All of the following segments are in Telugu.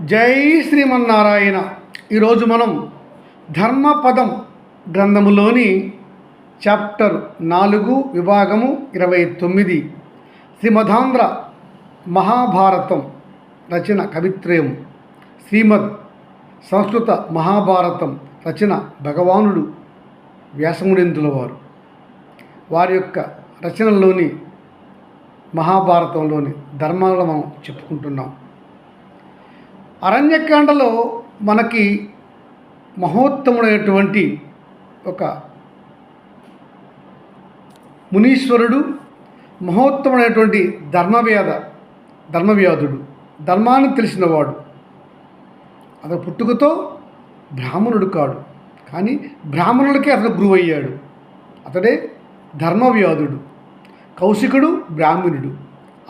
జై శ్రీమన్నారాయణ. ఈరోజు మనం ధర్మపదం గ్రంథములోని చాప్టర్ నాలుగు విభాగము ఇరవై తొమ్మిది శ్రీమధాంధ్ర మహాభారతం రచన కవిత్రయం శ్రీమద్ సంస్కృత మహాభారతం రచన భగవానుడు వ్యాసముడెందుల వారు వారి యొక్క రచనల్లోని మహాభారతంలోని ధర్మాలను మనం చెప్పుకుంటున్నాం. అరణ్యకాండలో మనకి మహోత్తముడైనటువంటి ఒక మునీశ్వరుడు మహోత్తముడైనటువంటి ధర్మవ్యాధ ధర్మవ్యాధుడు ధర్మాన్ని తెలిసినవాడు. అతను పుట్టుకతో బ్రాహ్మణుడు కాడు. కానీ బ్రాహ్మణుడికే అతను గురువు అయ్యాడు అతడే ధర్మవ్యాధుడు కౌశికుడు బ్రాహ్మణుడు.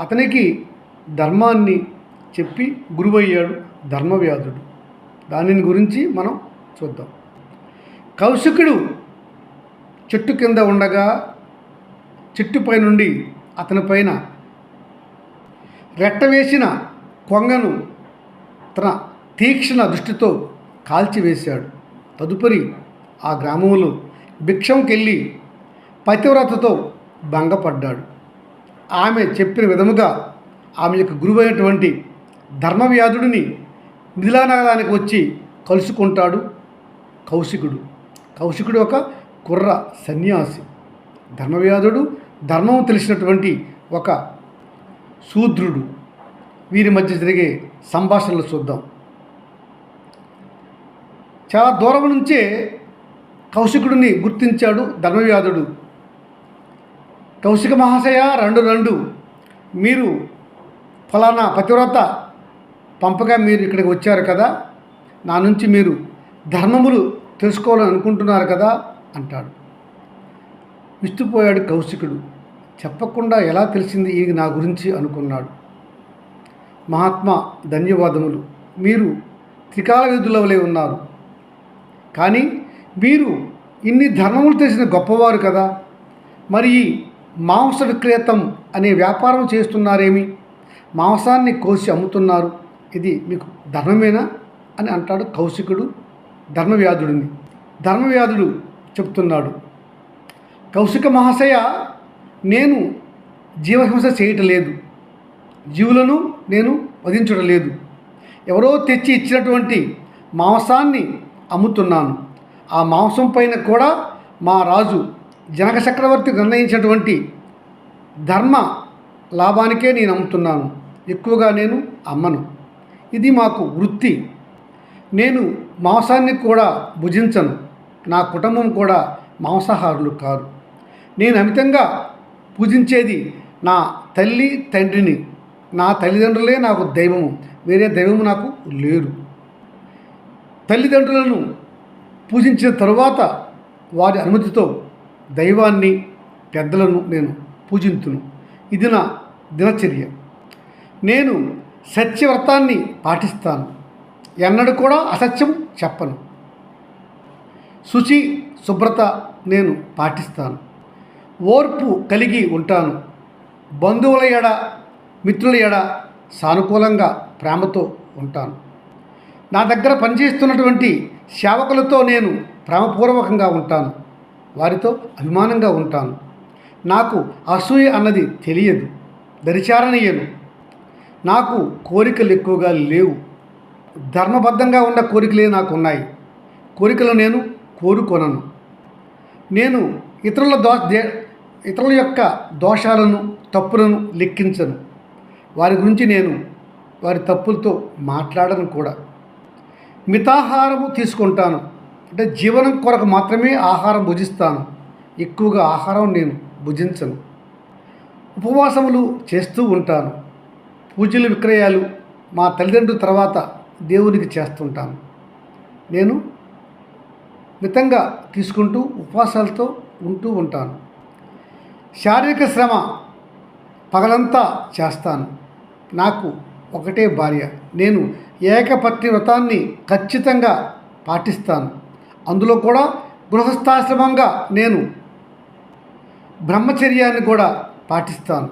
అతనికి ధర్మాన్ని చెప్పి గురువయ్యాడు ధర్మవ్యాధుడు. దానిని గురించి మనం చూద్దాం. కౌశికుడు చెట్టు కింద ఉండగా చెట్టుపై నుండి అతనిపైన రెట్టవేసిన కొంగను తన తీక్షణ దృష్టితో కాల్చివేశాడు. తదుపరి ఆ గ్రామంలో భిక్షంకెళ్ళి పతివ్రతతో భంగపడ్డాడు. ఆమె చెప్పిన విధముగా ఆమె యొక్క గురువైనటువంటి ధర్మవ్యాధుడిని మిథిలానగరానికి వచ్చి కలుసుకుంటాడు కౌశికుడు. కౌశికుడు ఒక కుర్ర సన్యాసి. ధర్మవ్యాధుడు ధర్మం తెలిసినటువంటి ఒక శూద్రుడు. వీరి మధ్య జరిగే సంభాషణలు చూద్దాం. చాలా దూరం నుంచే కౌశికుడిని గుర్తించాడు ధర్మవ్యాధుడు. కౌశిక మహాశయ రెండు రెండు. మీరు ఫలానా పతివ్రత పంపగా మీరు ఇక్కడికి వచ్చారు కదా నా నుంచి మీరు ధర్మములు తెలుసుకోవాలని అనుకుంటున్నారు కదా అంటాడు. విస్తుపోయాడు కౌశికుడు. చెప్పకుండా ఎలా తెలిసింది ఇది నా గురించి అనుకున్నాడు. మహాత్మా ధన్యవాదములు. మీరు త్రికాల విధుల వలె ఉన్నారు. కానీ మీరు ఇన్ని ధర్మములు తెలిసిన గొప్పవారు కదా మరి ఈ మాంస విక్రేతం అనే వ్యాపారం చేస్తున్నారేమి? మాంసాన్ని కోసి అమ్ముతున్నారు. ఇది మీకు ధర్మమేనా అని అంటాడు కౌశికుడు. ధర్మవ్యాధుడిని. ధర్మవ్యాధుడు చెప్తున్నాడు. కౌశిక మహాశయ నేను జీవహింస చేయటం లేదు జీవులను నేను వధించడం లేదు ఎవరో తెచ్చి ఇచ్చినటువంటి మాంసాన్ని అమ్ముతున్నాను. ఆ మాంసం పైన కూడా మా రాజు జనక చక్రవర్తి నిర్ణయించినటువంటి ధర్మ లాభానికే నేను అమ్ముతున్నాను. ఎక్కువగా నేను అమ్మను. ఇది మాకు వృత్తి. నేను మాంసాన్ని కూడా భుజించను. నా కుటుంబం కూడా మాంసాహారులు కాదు నేను అమితంగా పూజించేది నా తల్లి తండ్రిని. నా తల్లిదండ్రులే నాకు దైవము. వేరే దైవము నాకు లేరు. తల్లిదండ్రులను పూజించిన తరువాత వారి అనుమతితో దైవాన్ని పెద్దలను నేను పూజింతును. ఇది నా దినచర్య. నేను సత్యవ్రతాన్ని పాటిస్తాను. ఎన్నడూ కూడా అసత్యం చెప్పను. శుచి శుభ్రత నేను పాటిస్తాను. ఓర్పు కలిగి ఉంటాను. బంధువుల ఎడ మిత్రుల ఎడ సానుకూలంగా ప్రేమతో ఉంటాను. నా దగ్గర పనిచేస్తున్నటువంటి సేవకులతో నేను ప్రేమపూర్వకంగా ఉంటాను. వారితో అభిమానంగా ఉంటాను. నాకు అసూయ అన్నది తెలియదు. దరిచారనీయను నాకు కోరికలు ఎక్కువగా లేవు. ధర్మబద్ధంగా ఉన్న కోరికలే నాకు ఉన్నాయి. కోరికలు నేను కోరుకొనను. నేను ఇతరుల దో దే- ఇతరుల యొక్క దోషాలను తప్పులను లెక్కించను. వారి గురించి నేను వారి తప్పులతో మాట్లాడను కూడా. మితాహారము తీసుకుంటాను. అంటే జీవనం కొరకు మాత్రమే ఆహారం భుజిస్తాను. ఎక్కువగా ఆహారం నేను భుజించను. ఉపవాసములు చేస్తూ ఉంటాను. పూజలు విక్రయాలు మా తల్లిదండ్రుల తర్వాత దేవునికి చేస్తుంటాను. నేను మితంగా తీసుకుంటూ ఉపవాసాలతో ఉంటూ ఉంటాను. శారీరక శ్రమ పగలంతా చేస్తాను. నాకు ఒకటే భార్య. నేను ఏకపత్ని వ్రతాన్ని ఖచ్చితంగా పాటిస్తాను. అందులో కూడా గృహస్థాశ్రమంగా నేను బ్రహ్మచర్యాన్ని కూడా పాటిస్తాను.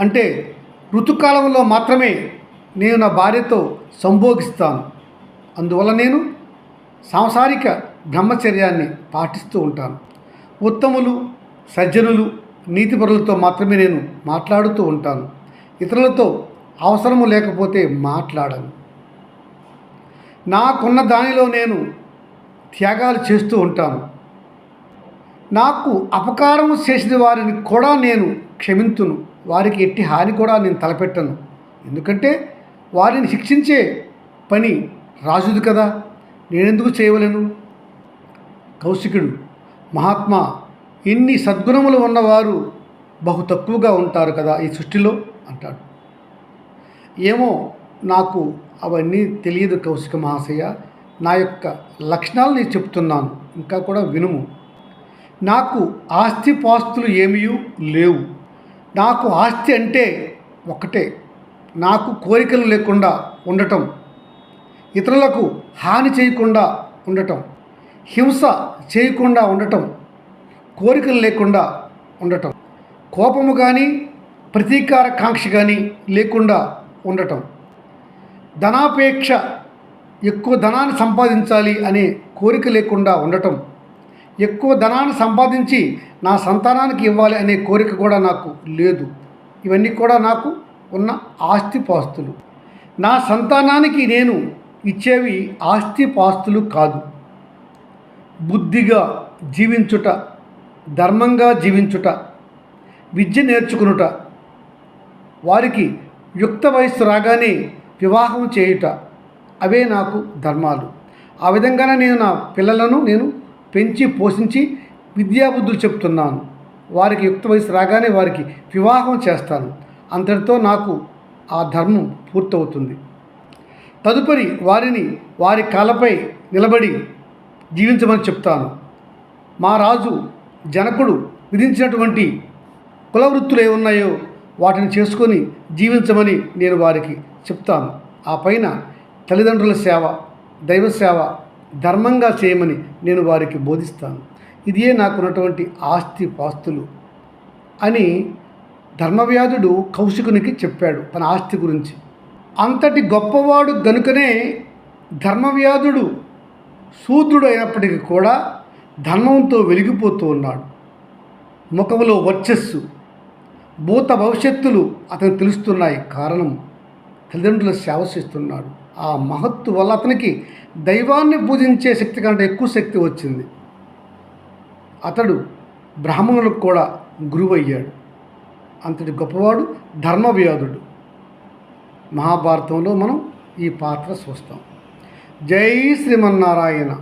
అంటే ఋతుకాలంలో మాత్రమే నేను నా భార్యతో సంభోగిస్తాను. అందువల్ల నేను సాంసారిక బ్రహ్మచర్యాన్ని పాటిస్తూ ఉంటాను. ఉత్తములు సజ్జనులు నీతిపరులతో మాత్రమే నేను మాట్లాడుతూ ఉంటాను. ఇతరులతో అవసరము లేకపోతే మాట్లాడను. నాకున్న దానిలో నేను త్యాగాలు చేస్తూ ఉంటాను. నాకు అపకారం చేసిన వారిని కూడా నేను క్షమింతును. వారికి ఎట్టి హాని కూడా నేను తలపెట్టను. ఎందుకంటే వారిని శిక్షించే పని రాజుది కదా. నేనెందుకు చేయవలను? కౌశికుడు మహాత్మా ఇన్ని సద్గుణములు ఉన్నవారు బహు తక్కువగా ఉంటారు కదా ఈ సృష్టిలో అంటాడు. ఏమో నాకు అవన్నీ తెలియదు కౌశిక మహాశయ. నా యొక్క లక్షణాలు నేను చెప్తున్నాను. ఇంకా కూడా వినుము. నాకు ఆస్తి పాస్తులు ఏమీ లేవు. నాకు ఆస్తి అంటే ఒకటే నాకు కోరికలు లేకుండా ఉండటం. ఇతరులకు హాని చేయకుండా ఉండటం. హింస చేయకుండా ఉండటం. కోరికలు లేకుండా ఉండటం. కోపము కానీ ప్రతీకార కాంక్ష కానీ లేకుండా ఉండటం. ధనాపేక్ష ఎక్కువ ధనాన్ని సంపాదించాలి అనే కోరిక లేకుండా ఉండటం. ఎక్కువ ధనాన్ని సంపాదించి నా సంతానానికి ఇవ్వాలి అనే కోరిక కూడా నాకు లేదు. ఇవన్నీ కూడా నాకు ఉన్న ఆస్తిపాస్తులు. నా సంతానానికి నేను ఇచ్చేవి ఆస్తిపాస్తులు కాదు. బుద్ధిగా జీవించుట ధర్మంగా జీవించుట విద్య నేర్చుకునుట వారికి యుక్త వయస్సు రాగానే వివాహం చేయుట అవే నాకు ధర్మాలు. ఆ విధంగానే నేను నా పిల్లలను నేను పెంచి పోషించి విద్యాబుద్ధులు చెప్తున్నాను. వారికి యుక్త వయసు రాగానే వారికి వివాహం చేస్తాను. అంతటితో నాకు ఆ ధర్మం పూర్తవుతుంది. తదుపరి వారిని వారి కాళ్ళపై నిలబడి జీవించమని చెప్తాను. మా రాజు జనకుడు విధించినటువంటి కులవృత్తులు ఏమున్నాయో ఏ ఉన్నాయో వాటిని చేసుకొని జీవించమని నేను వారికి చెప్తాను. ఆ పైన తల్లిదండ్రుల సేవ దైవ సేవ ధర్మంగా చేయమని నేను వారికి బోధిస్తాను. ఇదే నాకున్నటువంటి ఆస్తి పాస్తులు అని ధర్మవ్యాధుడు కౌశికునికి చెప్పాడు తన ఆస్తి గురించి. అంతటి గొప్పవాడు గనుకనే ధర్మవ్యాధుడు శూద్రుడు అయినప్పటికీ కూడా ధర్మంతో వెలిగిపోతూ ఉన్నాడు. ముఖంలో వర్చస్సు భూత భవిష్యత్తులు అతను తెలుస్తున్నాయి. కారణం తల్లిదండ్రుల సేవ చేస్తున్నాడు. ఆ మహత్తు వల్ల అతనికి దైవాన్ని పూజించే శక్తి కంటే ఎక్కువ శక్తి వచ్చింది. అతడు బ్రాహ్మణులకు కూడా గురువయ్యాడు. అంతటి గొప్పవాడు ధర్మవ్యాధుడు. మహాభారతంలో మనం ఈ పాత్ర చూస్తాం. జై శ్రీమన్నారాయణ.